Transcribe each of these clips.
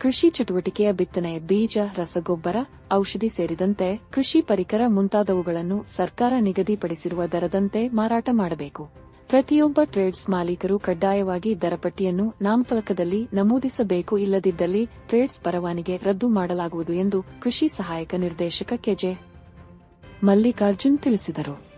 ಕೃಷಿ ಚಟುವಟಿಕೆಯ ಬಿತ್ತನೆ ಬೀಜ, ರಸಗೊಬ್ಬರ, ಔಷಧಿ ಸೇರಿದಂತೆ ಕೃಷಿ ಪರಿಕರ ಮುಂತಾದವುಗಳನ್ನು ಸರ್ಕಾರ ನಿಗದಿಪಡಿಸಿರುವ ದರದಂತೆ ಮಾರಾಟ ಮಾಡಬೇಕು. ಪ್ರತಿಯೊಬ್ಬ ಟ್ರೇಡ್ಸ್ ಮಾಲೀಕರು ಕಡ್ಡಾಯವಾಗಿ ದರಪಟ್ಟಿಯನ್ನು ನಾಮಫಲಕದಲ್ಲಿ ನಮೂದಿಸಬೇಕು ಇಲ್ಲದಿದ್ದಲ್ಲಿ ಟ್ರೇಡ್ಸ್ ಪರವಾನಿಗೆ ರದ್ದು ಮಾಡಲಾಗುವುದು ಎಂದು ಕೃಷಿ ಸಹಾಯಕ ನಿರ್ದೇಶಕ ಕೆಜೆ ಮಲ್ಲಿಕಾರ್ಜುನ್ ತಿಳಿಸಿದರು.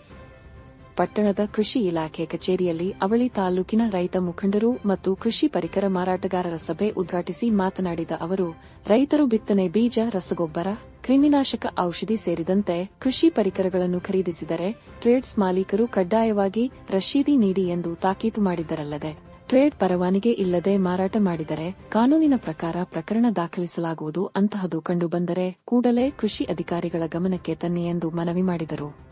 ಪಟ್ಟಣದ ಕೃಷಿ ಇಲಾಖೆ ಕಚೇರಿಯಲ್ಲಿ ಅವಳಿ ತಾಲೂಕಿನ ರೈತ ಮುಖಂಡರು ಮತ್ತು ಕೃಷಿ ಪರಿಕರ ಮಾರಾಟಗಾರರ ಸಭೆ ಉದ್ಘಾಟಿಸಿ ಮಾತನಾಡಿದ ಅವರು, ರೈತರು ಬಿತ್ತನೆ ಬೀಜ, ರಸಗೊಬ್ಬರ, ಕ್ರಿಮಿನಾಶಕ ಔಷಧಿ ಸೇರಿದಂತೆ ಕೃಷಿ ಪರಿಕರಗಳನ್ನು ಖರೀದಿಸಿದರೆ ಟ್ರೇಡ್ಸ್ ಮಾಲೀಕರು ಕಡ್ಡಾಯವಾಗಿ ರಶೀದಿ ನೀಡಿ ಎಂದು ತಾಕೀತು ಮಾಡಿದರಲ್ಲದೆ ಟ್ರೇಡ್ ಪರವಾನಿಗೆ ಇಲ್ಲದೆ ಮಾರಾಟ ಮಾಡಿದರೆ ಕಾನೂನಿನ ಪ್ರಕಾರ ಪ್ರಕರಣ ದಾಖಲಿಸಲಾಗುವುದು ಅಂತಹದು ಕಂಡುಬಂದರೆ ಕೂಡಲೇ ಕೃಷಿ ಅಧಿಕಾರಿಗಳ ಗಮನಕ್ಕೆ ತನ್ನಿ ಎಂದು ಮನವಿ ಮಾಡಿದರು.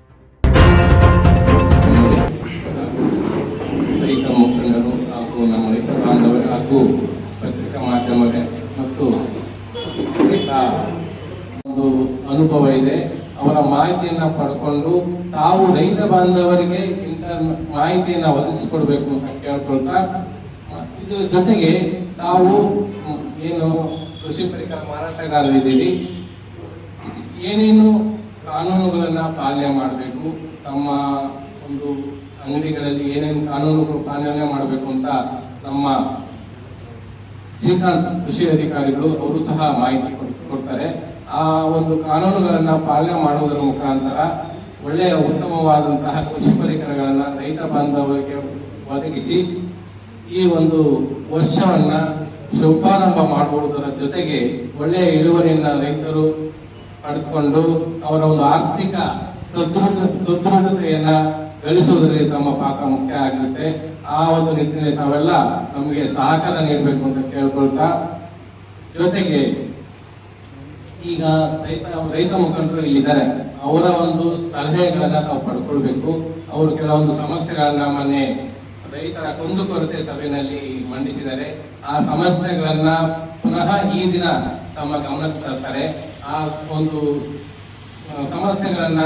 ಮುಖಂಡರು ಹಾಗೂ ನಮ್ಮ ರೈತ ಬಾಂಧವರು ಹಾಗೂ ಪತ್ರಿಕಾ ಮಾಧ್ಯಮವೇ ಮತ್ತು ಒಂದು ಅನುಭವ ಇದೆ. ಅವರ ಮಾಹಿತಿಯನ್ನ ಪಡ್ಕೊಂಡು ತಾವು ರೈತ ಬಾಂಧವರಿಗೆ ಇಂಥ ಮಾಹಿತಿಯನ್ನ ಒದಗಿಸಿಕೊಡ್ಬೇಕು ಅಂತ ಕೇಳ್ಕೊಳ್ತಾ, ಇದರ ಜೊತೆಗೆ ತಾವು ಏನು ಕೃಷಿ ಪರಿಕರ ಮಾರಾಟಗಾರರಿದ್ದೀವಿ. ಏನೇನು ಕಾನೂನುಗಳನ್ನ ಪಾಲನೆ ಮಾಡಬೇಕು, ತಮ್ಮ ಒಂದು ಅಂಗಡಿಗಳಲ್ಲಿ ಏನೇನು ಕಾನೂನು ಪಾಲನೆ ಮಾಡಬೇಕು ಅಂತ ನಮ್ಮ ಶ್ರೀಕಾಂತ್ ಕೃಷಿ ಅಧಿಕಾರಿಗಳು ಅವರು ಸಹ ಮಾಹಿತಿ ಕೊಡ್- ಕೊಡ್ತಾರೆ. ಆ ಒಂದು ಕಾನೂನುಗಳನ್ನ ಪಾಲನೆ ಮಾಡುವುದರ ಮುಖಾಂತರ ಒಳ್ಳೆಯ ಉತ್ತಮವಾದಂತಹ ಕೃಷಿ ಪರಿಕರಗಳನ್ನ ರೈತ ಬಾಂಧವರಿಗೆ ಒದಗಿಸಿ ಈ ಒಂದು ವರ್ಷವನ್ನ ಶುಭಾರಂಭ ಮಾಡುವುದರ ಜೊತೆಗೆ ಒಳ್ಳೆಯ ಇಳುವರಿಯನ್ನ ರೈತರು ಪಡೆದುಕೊಂಡು ಅವರ ಒಂದು ಆರ್ಥಿಕ ಸದೃಢ, ಸದೃಢತೆಯನ್ನ ಗಳಿಸುವುದರಲ್ಲಿ ತಮ್ಮ ಪಾತ್ರ ಮುಖ್ಯ ಆಗುತ್ತೆ. ಆ ಒಂದು ನಿಟ್ಟಿನಲ್ಲಿ ತಾವೆಲ್ಲ ನಮಗೆ ಸಹಕಾರ ನೀಡಬೇಕು ಅಂತ ಕೇಳ್ಕೊಳ್ತಾ, ಜೊತೆಗೆ ಈಗ ರೈತ ರೈತ ಮುಖಂಡರು ಇಲ್ಲಿದ್ದಾರೆ. ಅವರ ಒಂದು ಸಲಹೆಗಳನ್ನ ನಾವು ಪಡ್ಕೊಳ್ಬೇಕು. ಅವರು ಕೆಲವೊಂದು ಸಮಸ್ಯೆಗಳನ್ನ ಮನೆ ರೈತರ ಕುಂದುಕೊರತೆ ಸಭೆಯಲ್ಲಿ ಮಂಡಿಸಿದ್ದಾರೆ. ಆ ಸಮಸ್ಯೆಗಳನ್ನ ಪುನಃ ಈ ದಿನ ತಮ್ಮ ಗಮನಕ್ಕೆ ತರ್ತಾರೆ. ಆ ಒಂದು ಸಮಸ್ಯೆಗಳನ್ನ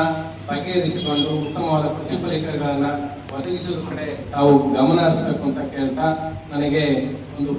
ಬಗೆಹರಿಸಿಕೊಂಡು ಉತ್ತಮವಾದ ಪರಿಕರಗಳನ್ನ ಒದಗಿಸುವ ಕಡೆ ತಾವು ಗಮನ ಹರಿಸಬೇಕು ಅಂತ ಕೇಳ್ತಾ ನನಗೆ ಒಂದು